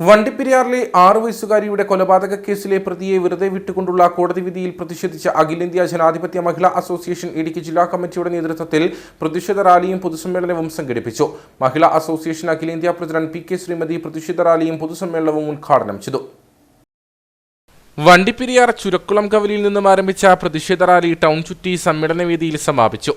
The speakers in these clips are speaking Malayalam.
വണ്ടിപ്പെരിയാറിലെ ആറ് വയസ്സുകാരിയുടെ കൊലപാതക കേസിലെ പ്രതിയെ വെറുതെ വിട്ടുകൊണ്ടുള്ള കോടതി വിധിയിൽ പ്രതിഷേധിച്ച അഖിലേന്ത്യാ ജനാധിപത്യ മഹിളാ അസോസിയേഷൻ ഇടുക്കി ജില്ലാ കമ്മിറ്റിയുടെ നേതൃത്വത്തിൽ പ്രതിഷേധ റാലിയും പൊതുസമ്മേളനവും സംഘടിപ്പിച്ചു. മഹിളാ അസോസിയേഷൻ അഖിലേന്ത്യാ പ്രസിഡന്റ് പി കെ ശ്രീമതി പ്രതിഷേധ റാലിയും പൊതുസമ്മേളനവും ഉദ്ഘാടനം ചെയ്തു. വണ്ടിപ്പെരിയാർ ചുരക്കുളം കവലിയിൽ നിന്നും ആരംഭിച്ച പ്രതിഷേധ റാലി ടൗൺ ചുറ്റി സമ്മേളനവേദിയിൽ സമാപിച്ചു.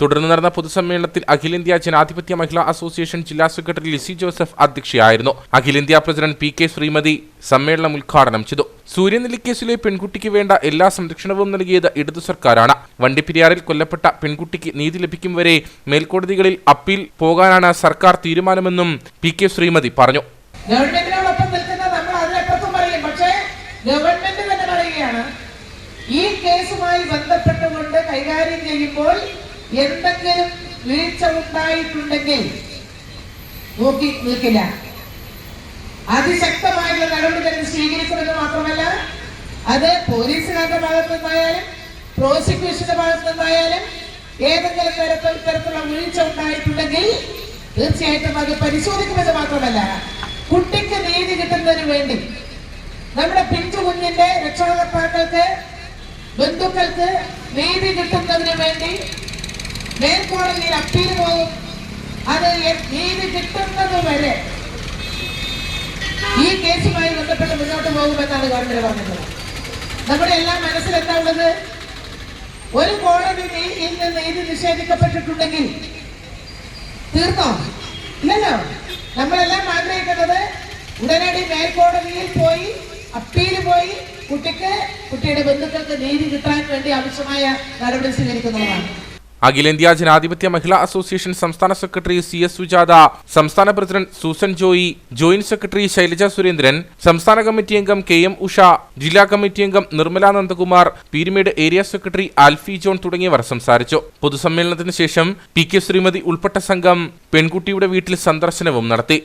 തുടർന്ന് നടന്ന പൊതുസമ്മേളനത്തിൽ അഖിലേന്ത്യാ ജനാധിപത്യ മഹിളാ അസോസിയേഷൻ ജില്ലാ സെക്രട്ടറി ലിസി ജോസഫ് അധ്യക്ഷയായിരുന്നു. അഖിലേന്ത്യാ പ്രസിഡന്റ് പി കെ ശ്രീമതി സമ്മേളനം ഉദ്ഘാടനം ചെയ്തു. സൂര്യനെല്ലിക്കേസിലെ പെൺകുട്ടിക്ക് വേണ്ട എല്ലാ സംരക്ഷണവും നൽകിയത് ഇടതു സർക്കാരാണ്. വണ്ടിപ്പെരിയാറിൽ കൊല്ലപ്പെട്ട പെൺകുട്ടിക്ക് നീതി ലഭിക്കും വരെ മേൽക്കോടതികളിൽ അപ്പീൽ പോകാനാണ് സർക്കാർ തീരുമാനമെന്നും പി കെ ശ്രീമതി പറഞ്ഞു. ഗവൺമെന്റ് തന്നെ പറയുകയാണ് ഈ കേസുമായി ബന്ധപ്പെട്ടുകൊണ്ട് കൈകാര്യം ചെയ്യുമ്പോൾ എന്തെങ്കിലും വീഴ്ച ഉണ്ടായിട്ടുണ്ടെങ്കിൽ നോക്കി നിൽക്കില്ല. അതിശക്തമായുള്ള നടപടികൾ സ്വീകരിക്കുമെന്ന് മാത്രമല്ല അത് പോലീസുകാരുടെ ഭാഗത്തു നിന്നായാലും പ്രോസിക്യൂഷന്റെ ഭാഗത്തു നിന്നായാലും ഏതെങ്കിലും തരത്തിൽ തരത്തിലുള്ള വീഴ്ച ഉണ്ടായിട്ടുണ്ടെങ്കിൽ തീർച്ചയായിട്ടും അത് പരിശോധിക്കുമെന്ന് മാത്രമല്ല കുട്ടിക്ക് നീതി കിട്ടുന്നതിന് വേണ്ടി. നമ്മുടെ പിഞ്ചു കുഞ്ഞിന്റെ രക്ഷകർത്താക്കൾക്ക് ബന്ധുക്കൾക്ക് നീതി കിട്ടുന്നതിന് വേണ്ടി മേൽക്കോടതിയിൽ അപ്പീൽ പോകും. അത് നീതി കിട്ടുന്നത് വരെ ഈ കേസുമായി ബന്ധപ്പെട്ട് മുന്നോട്ട് പോകുമെന്നാണ് ഗവൺമെന്റ് പറഞ്ഞത്. നമ്മുടെ എല്ലാം മനസ്സിൽ ഉള്ളത് ഒരു കോടതി നീ- നീതി നിഷേധിക്കപ്പെട്ടിട്ടുണ്ടെങ്കിൽ തീർന്നോ? ഇല്ലല്ലോ. നമ്മളെല്ലാം ആഗ്രഹിക്കുന്നത് ഉടനടി മേൽക്കോടതിയിൽ പോയി അപ്പീൽ പോയി കുട്ടിക്ക് കുട്ടിയുടെ ബന്ധുക്കൾക്ക് നീതി കിട്ടാൻ വേണ്ടി ആവശ്യമായ നടപടി സ്വീകരിക്കുന്നതാണ്. അഖിലേന്ത്യാ ജനാധിപത്യ മഹിളാ അസോസിയേഷൻ സംസ്ഥാന സെക്രട്ടറി സി എസ് സുജാത സംസ്ഥാന president Susan Joy joint secretary Shailaja Surendran സംസ്ഥാന കമ്മിറ്റി അംഗം കെ എം ഉഷ ജില്ലാ കമ്മിറ്റി അംഗം നിർമ്മല നന്ദകുമാർ പീരുമേട് ഏരിയ സെക്രട്ടറി ആൽഫി ജോൺ തുടങ്ങിയവർ സംസാരിച്ചു. പൊതുസമ്മേളനത്തിന് ശേഷം പി കെ ശ്രീമതി ഉൾപ്പെട്ട സംഘം പെൺകുട്ടിയുടെ വീട്ടിൽ സന്ദർശനവും നടത്തി.